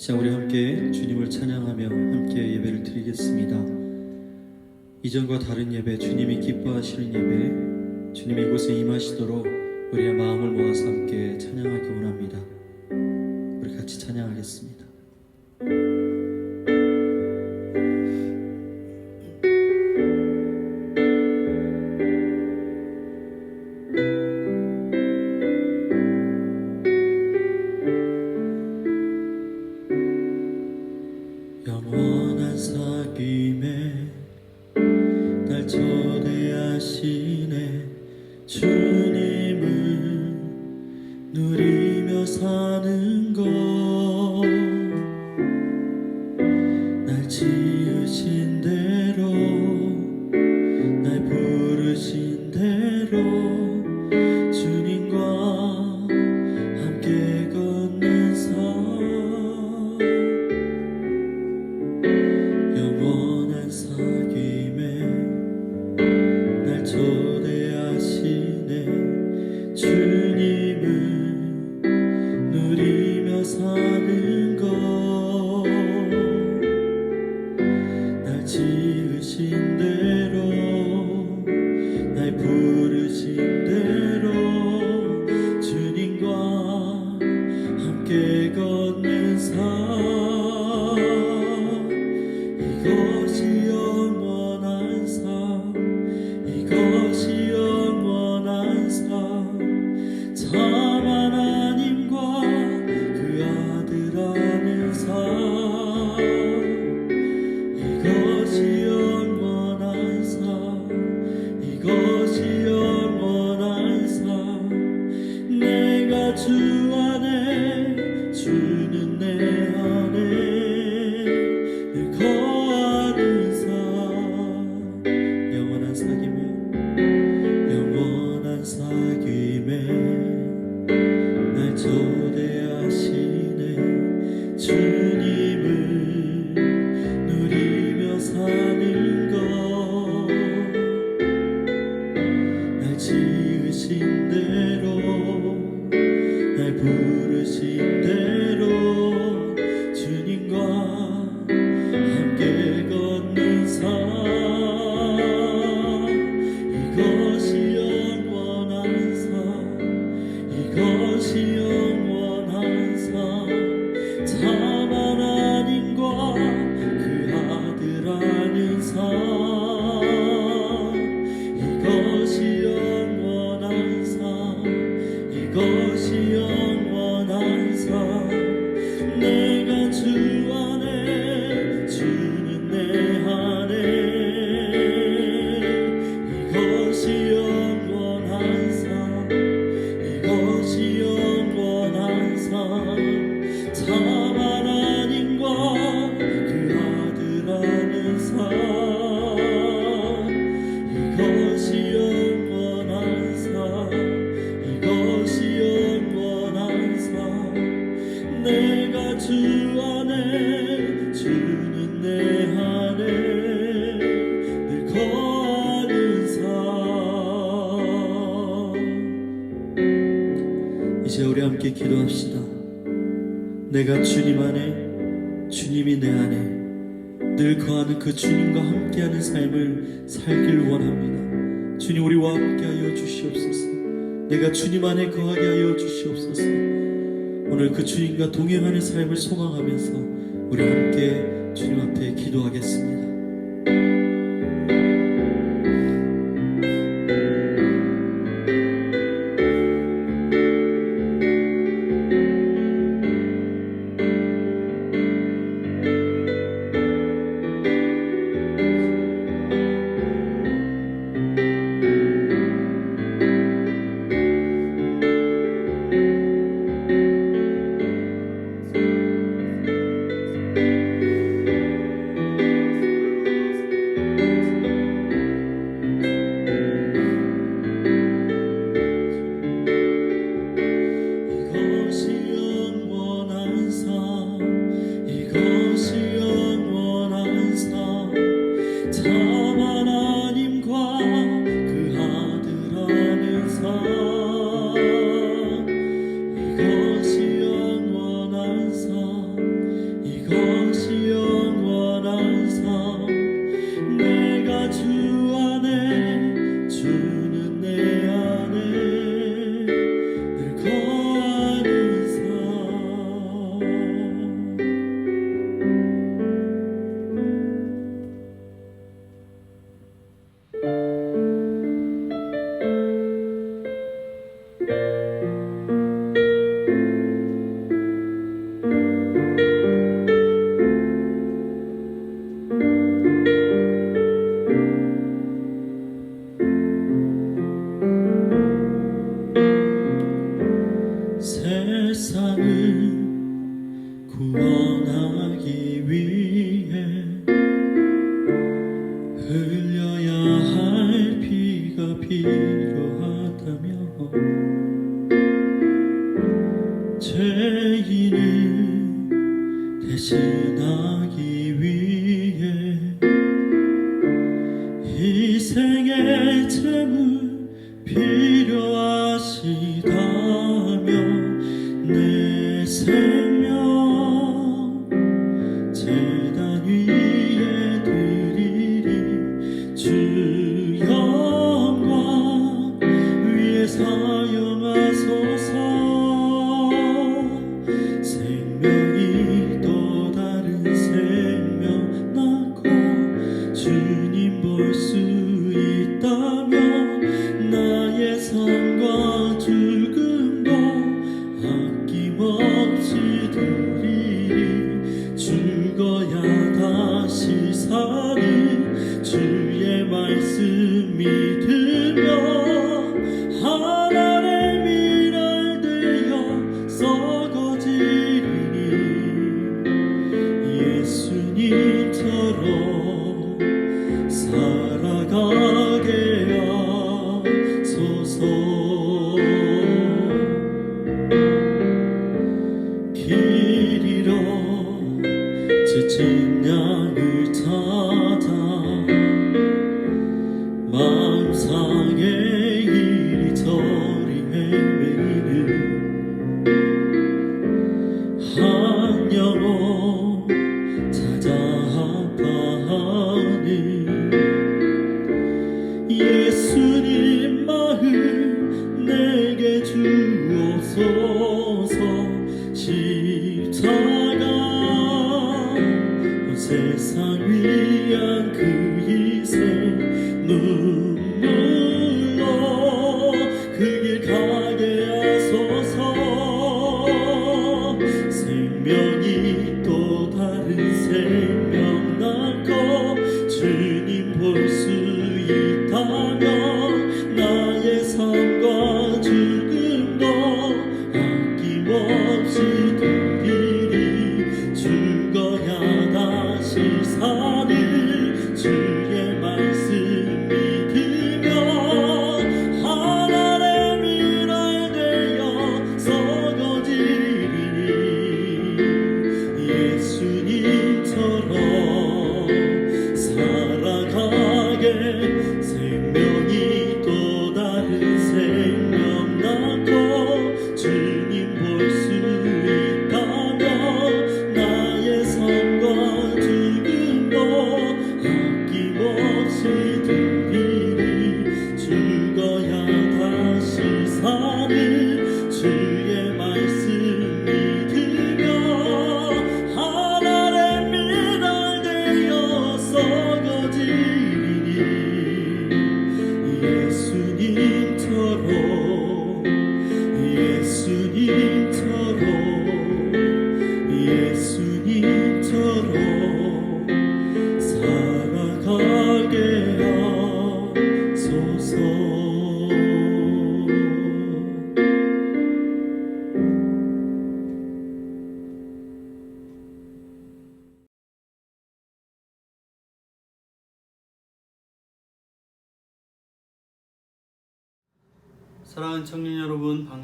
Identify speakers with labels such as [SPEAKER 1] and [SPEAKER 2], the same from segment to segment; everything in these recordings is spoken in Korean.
[SPEAKER 1] 자, 우리 함께 주님을 찬양하며 함께 예배를 드리겠습니다. 이전과 다른 예배, 주님이 기뻐하시는 예배, 주님이 이곳에 임하시도록 우리의 마음을 모아서 함께 찬양하기 원합니다. 우리 같이 찬양하겠습니다. 사 내가 주님 안에 주님이 내 안에 늘 거하는 그 주님과 함께하는 삶을 살길 원합니다. 주님 우리와 함께하여 주시옵소서. 내가 주님 안에 거하게 하여 주시옵소서. 오늘 그 주님과 동행하는 삶을 소망하면서 우리 함께 주님 앞에 기도하겠습니다. 하시다면 내생 생명이 또 다른 생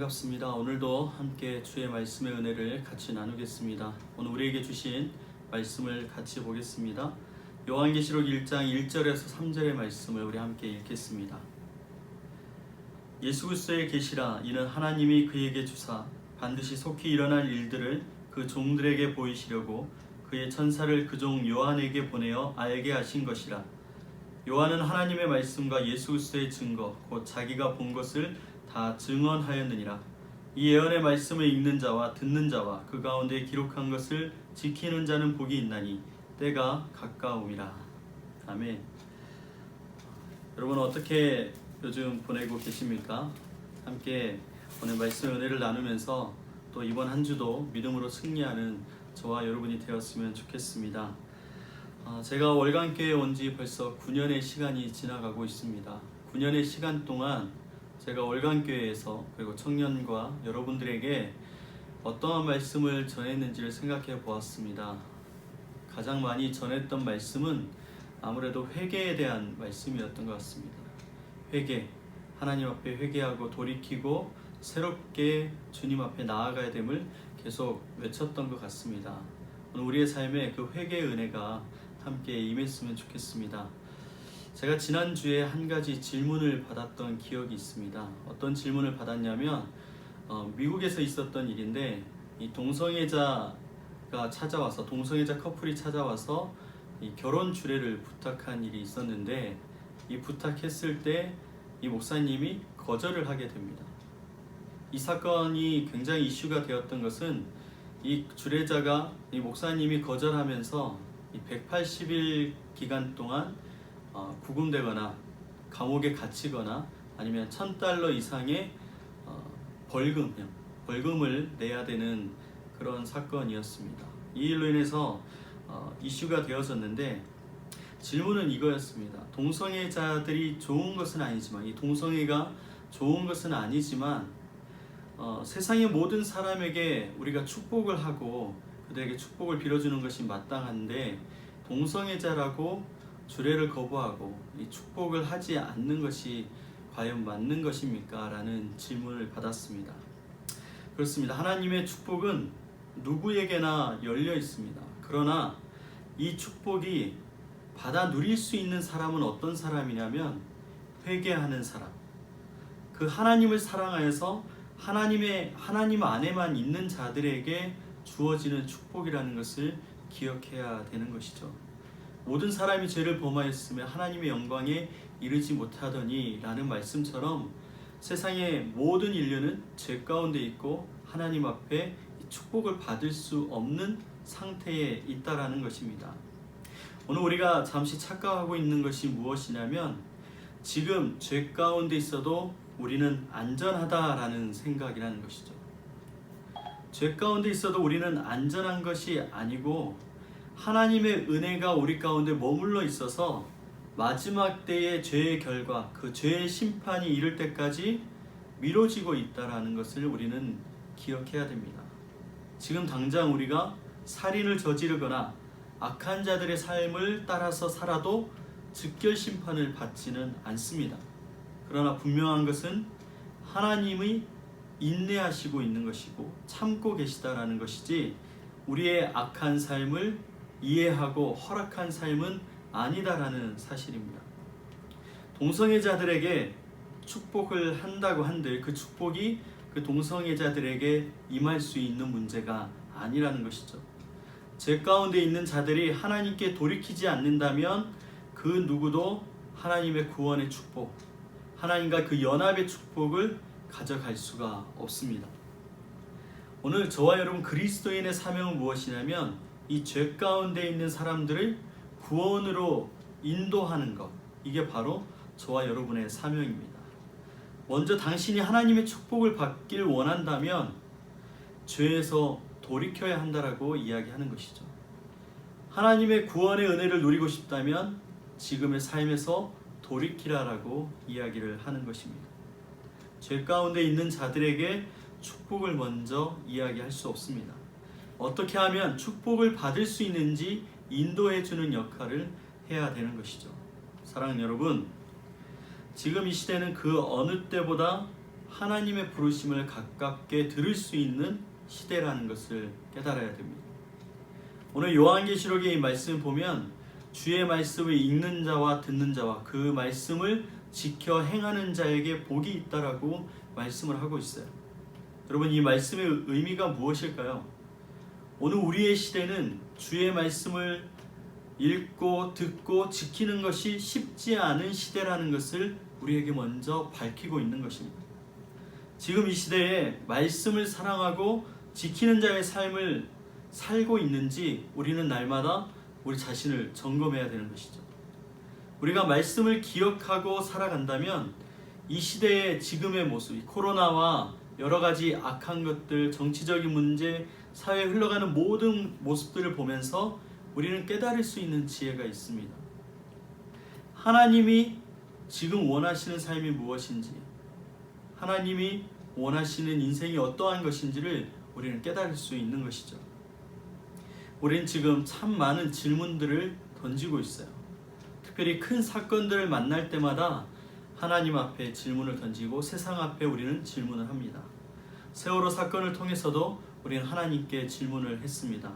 [SPEAKER 1] 반갑습니다. 오늘도 함께 주의 말씀의 은혜를 같이 나누겠습니다. 오늘 우리에게 주신 말씀을 같이 보겠습니다. 요한계시록 1장 1절에서 3절의 말씀을 우리 함께 읽겠습니다. 예수 그리스도의 계시라 이는 하나님이 그에게 주사 반드시 속히 일어날 일들을 그 종들에게 보이시려고 그의 천사를 그 종 요한에게 보내어 알게 하신 것이라 요한은 하나님의 말씀과 예수 그리스도의 증거 곧 자기가 본 것을 다 증언하였느니라 이 예언의 말씀을 읽는 자와 듣는 자와 그 가운데 기록한 것을 지키는 자는 복이 있나니 때가 가까움이라 아멘 여러분 어떻게 요즘 보내고 계십니까? 함께 오늘 말씀 은혜를 나누면서 또 이번 한 주도 믿음으로 승리하는 저와 여러분이 되었으면 좋겠습니다. 아, 제가 월간교회 온 지 벌써 9년의 시간이 지나가고 있습니다. 9년의 시간 동안 제가 월간교회에서 그리고 청년과 여러분들에게 어떠한 말씀을 전했는지를 생각해 보았습니다. 가장 많이 전했던 말씀은 아무래도 회개에 대한 말씀이었던 것 같습니다. 회개,
[SPEAKER 2] 하나님 앞에 회개하고 돌이키고 새롭게 주님 앞에 나아가야 됨을 계속 외쳤던 것 같습니다. 오늘 우리의 삶에 그 회개의 은혜가 함께 임했으면 좋겠습니다. 제가 지난주에 한 가지 질문을 받았던 기억이 있습니다. 어떤 질문을 받았냐면 어, 미국에서 있었던 일인데 이 동성애자가 찾아와서 동성애자 커플이 찾아와서 이 결혼 주례를 부탁한 일이 있었는데 이 부탁했을 때 이 목사님이 거절을 하게 됩니다. 이 사건이 굉장히 이슈가 되었던 것은 이 주례자가 이 목사님이 거절하면서 이 180일 기간 동안 어, 구금되거나 감옥에 갇히거나 아니면 1000달러 이상의 어, 벌금, 벌금을 내야 되는 그런 사건이었습니다. 이 일로 인해서 어, 이슈가 되어졌는데 질문은 이거였습니다. 동성애자들이 좋은 것은 아니지만 이 동성애가 좋은 것은 아니지만 어, 세상의 모든 사람에게 우리가 축복을 하고 그들에게 축복을 빌어주는 것이 마땅한데 동성애자라고 주례를 거부하고 이 축복을 하지 않는 것이 과연 맞는 것입니까? 라는 질문을 받았습니다. 그렇습니다. 하나님의 축복은 누구에게나 열려 있습니다. 그러나 이 축복이 받아 누릴 수 있는 사람은 어떤 사람이냐면 회개하는 사람. 그 하나님을 사랑하여서 하나님의 하나님 안에만 있는 자들에게 주어지는 축복이라는 것을 기억해야 되는 것이죠. 모든 사람이 죄를 범하였으며 하나님의 영광에 이르지 못하더니라는 말씀처럼 세상의 모든 인류는 죄 가운데 있고 하나님 앞에 이 축복을 받을 수 없는 상태에 있다라는 것입니다. 오늘 우리가 잠시 착각하고 있는 것이 무엇이냐면 지금 죄 가운데 있어도 우리는 안전하다라는 생각이라는 것이죠. 죄 가운데 있어도 우리는 안전한 것이 아니고 하나님의 은혜가 우리 가운데 머물러 있어서 마지막 때의 죄의 결과, 그 죄의 심판이 이를 때까지 미뤄지고 있다라는 것을 우리는 기억해야 됩니다. 지금 당장 우리가 살인을 저지르거나 악한 자들의 삶을 따라서 살아도 즉결 심판을 받지는 않습니다. 그러나 분명한 것은 하나님이 인내하시고 있는 것이고 참고 계시다라는 것이지 우리의 악한 삶을 이해하고 허락한 삶은 아니다라는 사실입니다. 동성애자들에게 축복을 한다고 한들 그 축복이 그 동성애자들에게 임할 수 있는 문제가 아니라는 것이죠. 제 가운데 있는 자들이 하나님께 돌이키지 않는다면 그 누구도 하나님의 구원의 축복, 하나님과 그 연합의 축복을 가져갈 수가 없습니다. 오늘 저와 여러분 그리스도인의 사명은 무엇이냐면 이 죄 가운데 있는 사람들을 구원으로 인도하는 것. 이게 바로 저와 여러분의 사명입니다. 먼저 당신이 하나님의 축복을 받길 원한다면 죄에서 돌이켜야 한다라고 이야기하는 것이죠. 하나님의 구원의 은혜를 누리고 싶다면 지금의 삶에서 돌이키라라고 이야기를 하는 것입니다. 죄 가운데 있는 자들에게 축복을 먼저 이야기할 수 없습니다. 어떻게 하면 축복을 받을 수 있는지 인도해 주는 역할을 해야 되는 것이죠. 사랑하는 여러분, 지금 이 시대는 그 어느 때보다 하나님의 부르심을 가깝게 들을 수 있는 시대라는 것을 깨달아야 됩니다. 오늘 요한계시록의 이 말씀 보면 주의 말씀을 읽는 자와 듣는 자와 그 말씀을 지켜 행하는 자에게 복이 있다라고 말씀을 하고 있어요. 여러분 이 말씀의 의미가 무엇일까요? 오늘 우리의 시대는 주의 말씀을 읽고 듣고 지키는 것이 쉽지 않은 시대라는 것을 우리에게 먼저 밝히고 있는 것입니다. 지금 이 시대에 말씀을 사랑하고 지키는 자의 삶을 살고 있는지 우리는 날마다 우리 자신을 점검해야 되는 것이죠. 우리가 말씀을 기억하고 살아간다면 이 시대의 지금의 모습, 이 코로나와 여러 가지 악한 것들, 정치적인 문제, 사회에 흘러가는 모든 모습들을 보면서 우리는 깨달을 수 있는 지혜가 있습니다. 하나님이 지금 원하시는 삶이 무엇인지, 하나님이 원하시는 인생이 어떠한 것인지를 우리는 깨달을 수 있는 것이죠. 우리는 지금 참 많은 질문들을 던지고 있어요. 특별히 큰 사건들을 만날 때마다 하나님 앞에 질문을 던지고 세상 앞에 우리는 질문을 합니다. 세월호 사건을 통해서도 우리는 하나님께 질문을 했습니다.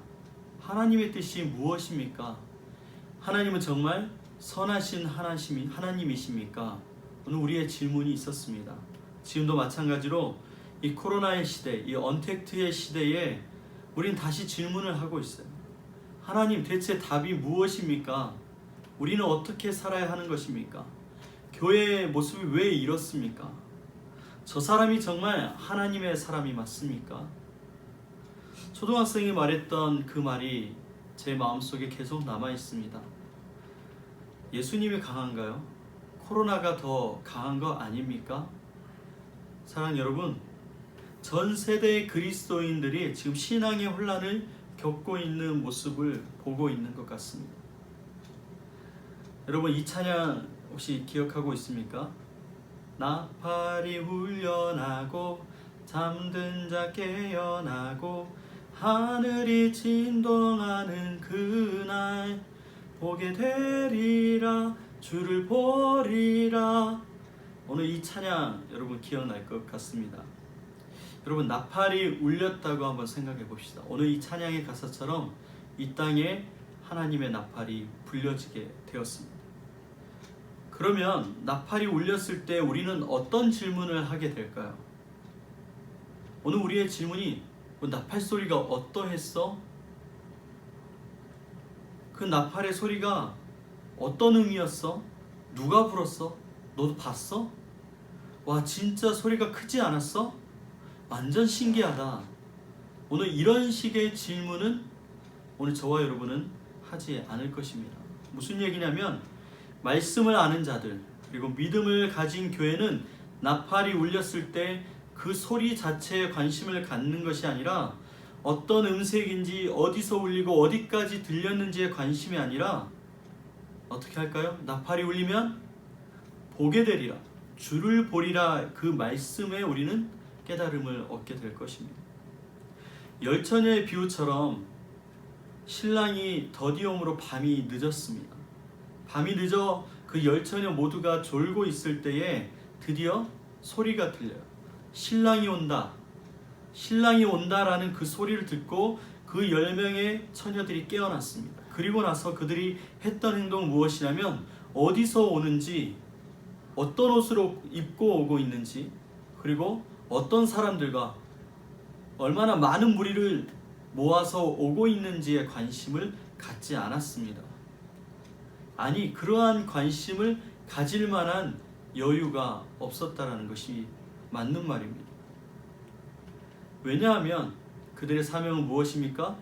[SPEAKER 2] 하나님의 뜻이 무엇입니까? 하나님은 정말 선하신 하나님이, 하나님이십니까? 오늘 우리의 질문이 있었습니다. 지금도 마찬가지로 이 코로나의 시대, 이 언택트의 시대에 우린 다시 질문을 하고 있어요. 하나님 대체 답이 무엇입니까? 우리는 어떻게 살아야 하는 것입니까? 교회의 모습이 왜 이렇습니까? 저 사람이 정말 하나님의 사람이 맞습니까? 초등학생이 말했던 그 말이 제 마음속에 계속 남아 있습니다. 예수님이 강한가요? 코로나가 더 강한 거 아닙니까? 사랑 여러분, 전 세대의 그리스도인들이 지금 신앙의 혼란을 겪고 있는 모습을 보고 있는 것 같습니다. 여러분 이 찬양 혹시 기억하고 있습니까? 나팔이 울려나고 잠든 자 깨어나고 하늘이 진동하는 그날 보게 되리라 주를 보리라 오늘 이 찬양 여러분 기억날 것 같습니다. 여러분 나팔이 울렸다고 한번 생각해 봅시다. 오늘 이 찬양의 가사처럼 이 땅에 하나님의 나팔이 불려지게 되었습니다. 그러면 나팔이 울렸을 때 우리는 어떤 질문을 하게 될까요? 오늘 우리의 질문이 뭐 나팔 소리가 어떠했어? 그 나팔의 소리가 어떤 의미였어? 누가 불었어? 너도 봤어? 와 진짜 소리가 크지 않았어? 완전 신기하다. 오늘 이런 식의 질문은 오늘 저와 여러분은 하지 않을 것입니다. 무슨 얘기냐면 말씀을 아는 자들 그리고 믿음을 가진 교회는 나팔이 울렸을 때 그 소리 자체에 관심을 갖는 것이 아니라 어떤 음색인지 어디서 울리고 어디까지 들렸는지에 관심이 아니라 어떻게 할까요? 나팔이 울리면 보게 되리라 주를 보리라 그 말씀에 우리는 깨달음을 얻게 될 것입니다. 열처녀의 비유처럼 신랑이 더디움으로 밤이 늦었습니다. 밤이 늦어 그 열처녀 모두가 졸고 있을 때에 드디어 소리가 들려요. 신랑이 온다. 신랑이 온다라는 그 소리를 듣고 그열 명의 처녀들이 깨어났습니다. 그리고 나서 그들이 했던 행동은 무엇이냐면 어디서 오는지 어떤 옷으로 입고 오고 있는지 그리고 어떤 사람들과 얼마나 많은 무리를 모아서 오고 있는지에 관심을 갖지 않았습니다. 아니 그러한 관심을 가질 만한 여유가 없었다라는 것이 맞는 말입니다. 왜냐하면 그들의 사명은 무엇입니까?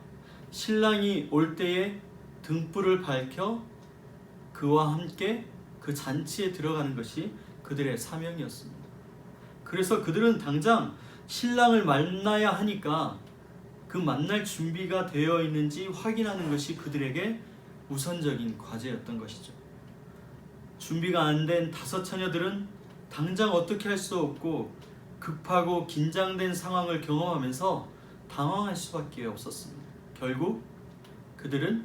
[SPEAKER 2] 신랑이 올 때에 등불을 밝혀 그와 함께 그 잔치에 들어가는 것이 그들의 사명이었습니다. 그래서 그들은 당장 신랑을 만나야 하니까 그 만날 준비가 되어 있는지 확인하는 것이 그들에게 우선적인 과제였던 것이죠. 준비가 안 된 다섯 처녀들은 당장 어떻게 할 수 없고 급하고 긴장된 상황을 경험하면서 당황할 수밖에 없었습니다. 결국 그들은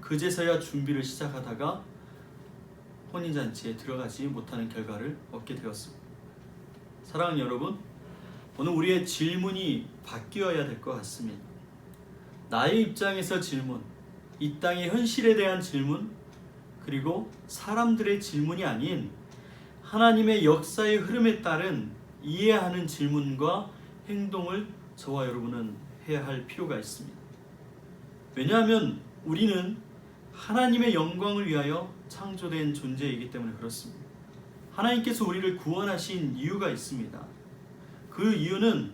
[SPEAKER 2] 그제서야 준비를 시작하다가 혼인잔치에 들어가지 못하는 결과를 얻게 되었습니다. 사랑하는 여러분, 오늘 우리의 질문이 바뀌어야 될 것 같습니다. 나의 입장에서 질문, 이 땅의 현실에 대한 질문, 그리고 사람들의 질문이 아닌 하나님의 역사의 흐름에 따른 이해하는 질문과 행동을 저와 여러분은 해야 할 필요가 있습니다. 왜냐하면 우리는 하나님의 영광을 위하여 창조된 존재이기 때문에 그렇습니다. 하나님께서 우리를 구원하신 이유가 있습니다. 그 이유는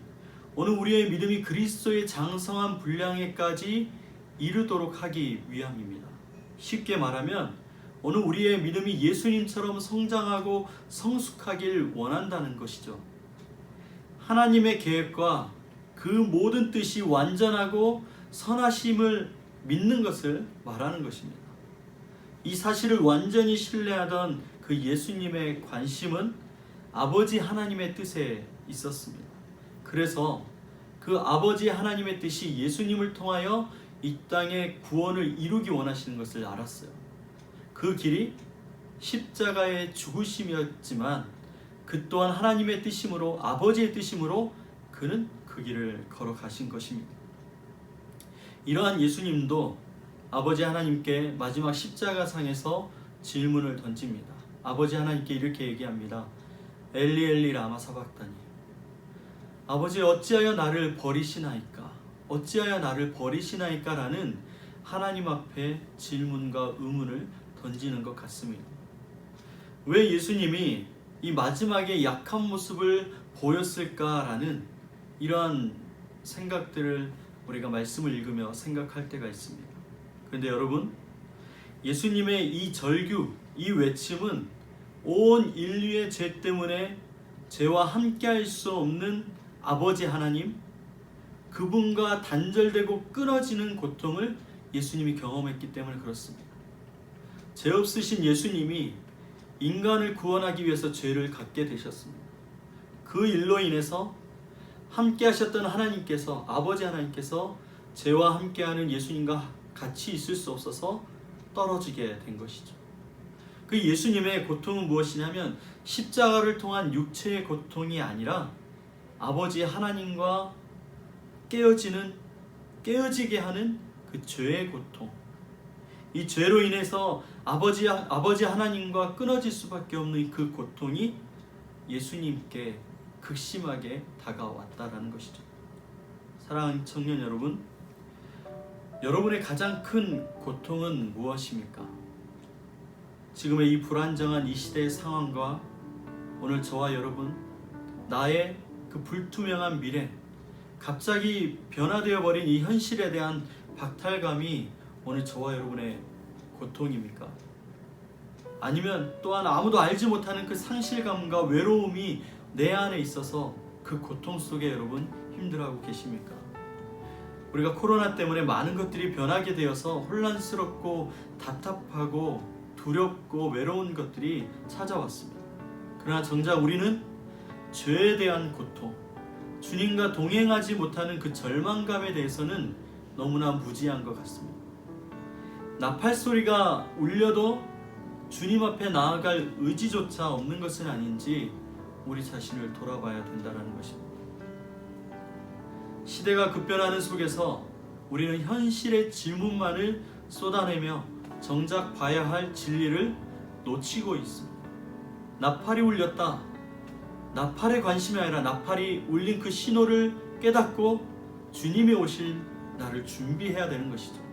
[SPEAKER 2] 오늘 우리의 믿음이 그리스도의 장성한 분량에까지 이르도록 하기 위함입니다. 쉽게 말하면 오늘 우리의 믿음이 예수님처럼 성장하고 성숙하길 원한다는 것이죠. 하나님의 계획과 그 모든 뜻이 완전하고 선하심을 믿는 것을 말하는 것입니다. 이 사실을 완전히 신뢰하던 그 예수님의 관심은 아버지 하나님의 뜻에 있었습니다. 그래서 그 아버지 하나님의 뜻이 예수님을 통하여 이 땅에 구원을 이루기 원하시는 것을 알았어요. 그 길이 십자가의 죽으심이었지만 그 또한 하나님의 뜻임으로 아버지의 뜻임으로 그는 그 길을 걸어가신 것입니다. 이러한 예수님도 아버지 하나님께 마지막 십자가상에서 질문을 던집니다. 아버지 하나님께 이렇게 얘기합니다. 엘리 엘리 라마 사박다니. 아버지 어찌하여 나를 버리시나이까? 어찌하여 나를 버리시나이까라는 하나님 앞에 질문과 의문을 던지는 것 같습니다. 왜 예수님이 이 마지막에 약한 모습을 보였을까라는 이러한 생각들을 우리가 말씀을 읽으며 생각할 때가 있습니다. 그런데 여러분, 예수님의 이 절규, 이 외침은 온 인류의 죄 때문에 죄와 함께할 수 없는 아버지 하나님, 그분과 단절되고 끊어지는 고통을 예수님이 경험했기 때문에 그렇습니다. 죄 없으신 예수님이 인간을 구원하기 위해서 죄를 갖게 되셨습니다. 그 일로 인해서 함께 하셨던 하나님께서 아버지 하나님께서 죄와 함께하는 예수님과 같이 있을 수 없어서 떨어지게 된 것이죠. 그 예수님의 고통은 무엇이냐면 십자가를 통한 육체의 고통이 아니라 아버지 하나님과 깨어지는 깨어지게 하는 그 죄의 고통. 이 죄로 인해서 아버지 아버지 하나님과 끊어질 수밖에 없는 그 고통이 예수님께 극심하게 다가왔다라는 것이죠. 사랑하는 청년 여러분, 여러분의 가장 큰 고통은 무엇입니까? 지금의 이 불안정한 이 시대의 상황과 오늘 저와 여러분 나의 그 불투명한 미래, 갑자기 변화되어 버린 이 현실에 대한 박탈감이 오늘 저와 여러분의 고통입니까? 아니면 또한 아무도 알지 못하는 그 상실감과 외로움이 내 안에 있어서 그 고통 속에 여러분 힘들어하고 계십니까? 우리가 코로나 때문에 많은 것들이 변하게 되어서 혼란스럽고 답답하고 두렵고 외로운 것들이 찾아왔습니다. 그러나 정작 우리는 죄에 대한 고통, 주님과 동행하지 못하는 그 절망감에 대해서는 너무나 무지한 것 같습니다. 나팔 소리가 울려도 주님 앞에 나아갈 의지조차 없는 것은 아닌지 우리 자신을 돌아봐야 된다는 것입니다. 시대가 급변하는 속에서 우리는 현실의 질문만을 쏟아내며 정작 봐야 할 진리를 놓치고 있습니다. 나팔이 울렸다. 나팔에 관심이 아니라 나팔이 울린 그 신호를 깨닫고 주님이 오실 나를 준비해야 되는 것이죠.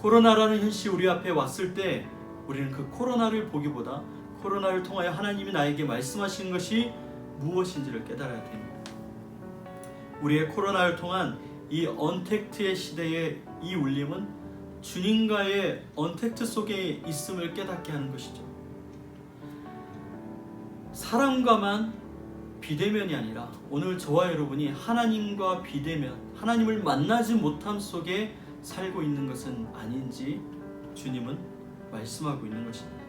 [SPEAKER 2] 코로나라는 현실이 우리 앞에 왔을 때 우리는 그 코로나를 보기보다 코로나를 통하여 하나님이 나에게 말씀하시는 것이 무엇인지를 깨달아야 됩니다. 우리의 코로나를 통한 이 언택트의 시대의 이 울림은 주님과의 언택트 속에 있음을 깨닫게 하는 것이죠. 사람과만 비대면이 아니라 오늘 저와 여러분이 하나님과 비대면, 하나님을 만나지 못함 속에 살고 있는 것은 아닌지 주님은 말씀하고 있는 것입니다.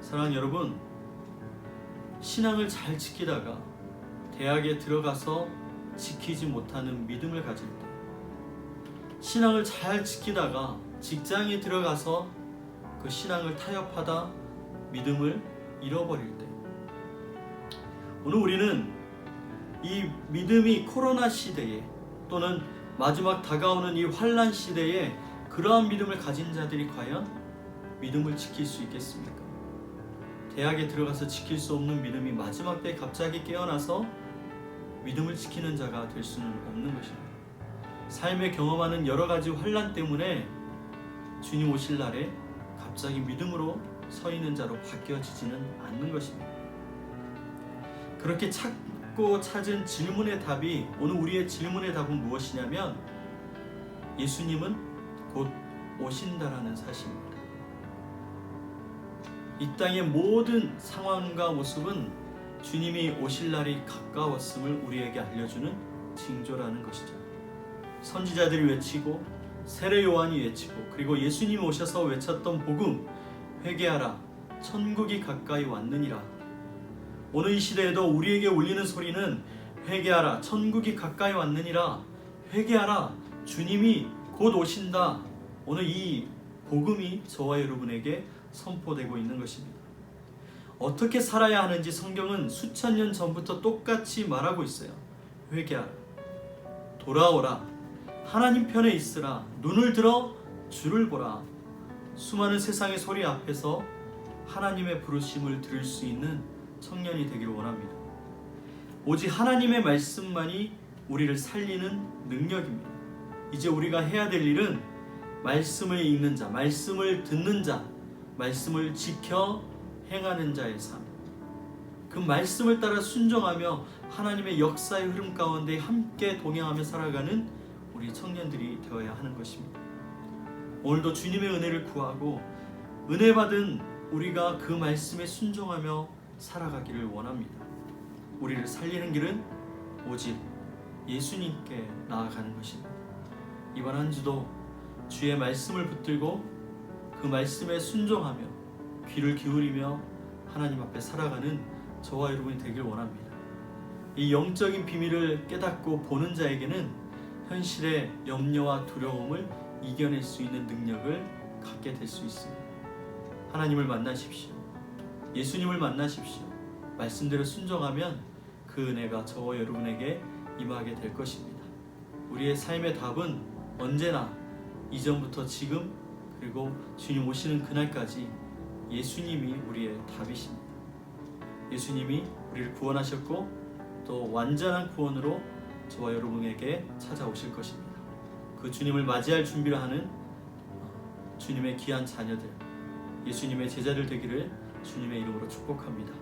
[SPEAKER 2] 사랑하는 여러분, 신앙을 잘 지키다가 대학에 들어가서 지키지 못하는 믿음을 가질 때, 신앙을 잘 지키다가 직장에 들어가서 그 신앙을 타협하다 믿음을 잃어버릴 때, 오늘 우리는 이 믿음이 코로나 시대에 또는 마지막 다가오는 이 환란 시대에 그러한 믿음을 가진 자들이 과연 믿음을 지킬 수 있겠습니까? 대학에 들어가서 지킬 수 없는 믿음이 마지막 때 갑자기 깨어나서 믿음을 지키는 자가 될 수는 없는 것입니다. 삶에 경험하는 여러 가지 환란 때문에 주님 오실 날에 갑자기 믿음으로 서 있는 자로 바뀌어지지는 않는 것입니다. 그렇게 찾고 찾은 질문의 답이 오늘 우리의 질문의 답은 무엇이냐면 예수님은 곧 오신다라는 사실입니다. 이 땅의 모든 상황과 모습은 주님이 오실 날이 가까웠음을 우리에게 알려주는 징조라는 것이죠. 선지자들이 외치고 세례 요한이 외치고 그리고 예수님이 오셔서 외쳤던 복음 회개하라 천국이 가까이 왔느니라 오늘 이 시대에도 우리에게 울리는 소리는 회개하라 천국이 가까이 왔느니라 회개하라 주님이 곧 오신다 오늘 이 복음이 저와 여러분에게 선포되고 있는 것입니다. 어떻게 살아야 하는지 성경은 수천 년 전부터 똑같이 말하고 있어요. 회개하라. 돌아오라. 하나님 편에 있으라. 눈을 들어 주를 보라. 수많은 세상의 소리 앞에서 하나님의 부르심을 들을 수 있는 청년이 되기를 원합니다. 오직 하나님의 말씀만이 우리를 살리는 능력입니다. 이제 우리가 해야 될 일은 말씀을 읽는 자, 말씀을 듣는 자, 말씀을 지켜 행하는 자의 삶. 그 말씀을 따라 순종하며 하나님의 역사의 흐름 가운데 함께 동행하며 살아가는 우리 청년들이 되어야 하는 것입니다. 오늘도 주님의 은혜를 구하고 은혜 받은 우리가 그 말씀에 순종하며 살아가기를 원합니다. 우리를 살리는 길은 오직 예수님께 나아가는 것입니다. 이번 한 주도 주의 말씀을 붙들고 그 말씀에 순종하며 귀를 기울이며 하나님 앞에 살아가는 저와 여러분이 되길 원합니다. 이 영적인 비밀을 깨닫고 보는 자에게는 현실의 염려와 두려움을 이겨낼 수 있는 능력을 갖게 될 수 있습니다. 하나님을 만나십시오. 예수님을 만나십시오. 말씀대로 순종하면 그 은혜가 저와 여러분에게 임하게 될 것입니다. 우리의 삶의 답은 언제나 이전부터 지금 그리고 주님 오시는 그날까지 예수님이 우리의 답이십니다. 예수님이 우리를 구원하셨고 또 완전한 구원으로 저와 여러분에게 찾아오실 것입니다. 그 주님을 맞이할 준비를 하는 어, 주님의 귀한 자녀들, 예수님의 제자들 되기를 주님의 이름으로 축복합니다.